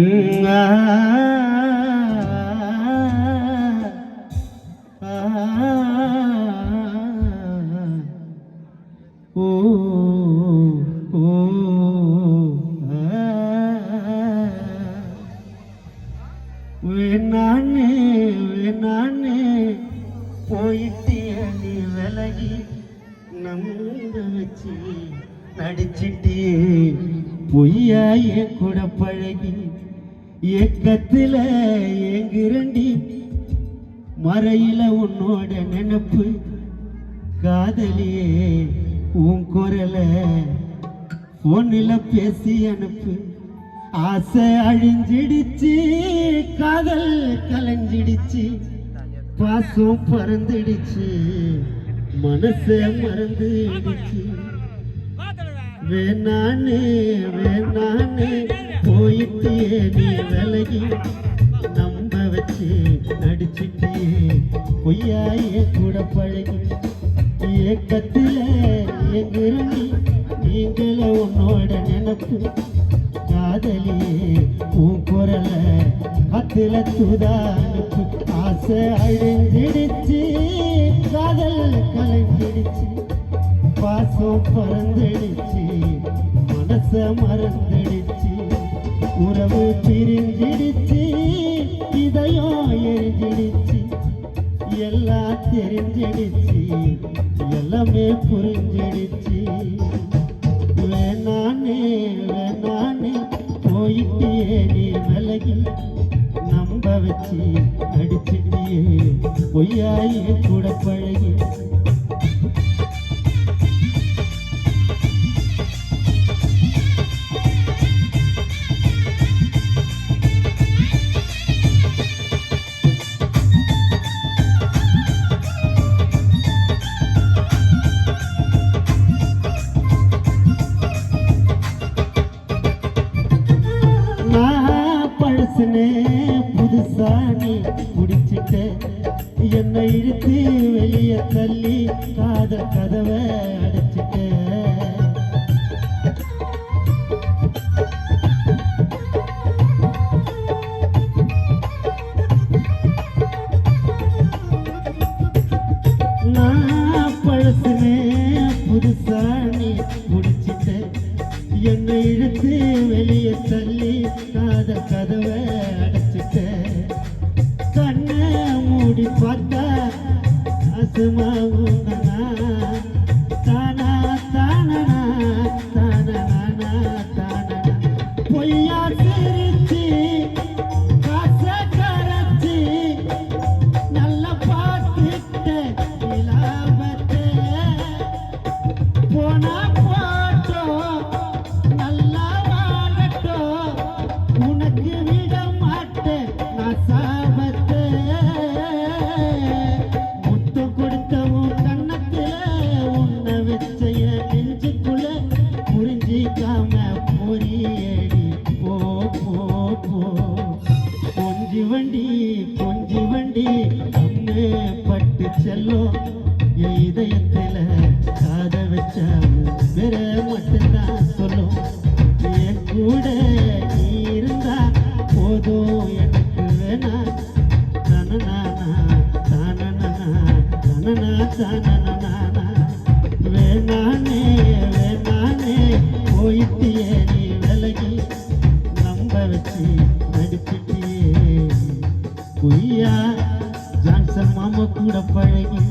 ஓ ஓ வேணானே வேணானே போயிட்டிய நீ விலகி நம்ப வச்சு நடிச்சிட்டியே பொய்யா என் கூட பழகி ஏக்கத்துல ஏங்குரண்டி மறையில உன்னோட நினப்பு. காதலியே உன் குரல போனில் பேசி அனுப்பு. ஆசை அழிஞ்சிடுச்சு காதல் கலைஞ்சிடுச்சு. பாசம் பறந்துடுச்சு மனசே மறந்துடுச்சு. வேணானே வேணானே போயிட்டியே நீ விலகி நம்ப வச்சு நடிச்சிட்டியே. பொய்யாயே கூட பழகி இயக்கத்தில் எங்கிருந்தி நீங்கள உன்னோட நினப்பு. காதலியே உன் குரல கத்துல துதானுப்பு ஆசை அழிஞ்சிடுச்சு காதல் கலைஞ்சிடுச்சு பாசம் பறந்துடுச்சு மனச மறந்து உறவு பிரிஞ்சிடுச்சு இதயம் எரிஞ்சிடுச்சு. எல்லாம் தெரிஞ்சிடுச்சு எல்லாமே புரிஞ்சிடுச்சு. வேணானே வேணானே போயிட்டியே நீ விலகி நம்ப வச்சு நடிச்சிட்டியே பொய்யாயே கூட பழகி பழசுனே புதுசா நீ குடிச்சிட்ட. என்னை இழுத்து வெளிய தள்ளி காத கதவை அடைச்சிட்ட. நான் பழசுனே புதுசா நீ குடிச்சிட்ட. என்னை இழுத்து பொய்யா சிரிச்சு வண்டி கொஞ்சி வண்டி ஒன்று பட்டு செல்லும். இதயத்தில் காத வச்சா வேற மட்டும்தான் சொல்லும். என் கூட இருந்தா போதும் எனக்கு வேணா. தனநானா தானனா தனனா தானனா வேணானே வேணானே போயிட்டு நீ. வச்சு நடிச்சிட்டியே பொய்யா ஜான்சன் மாமா கூட பழகி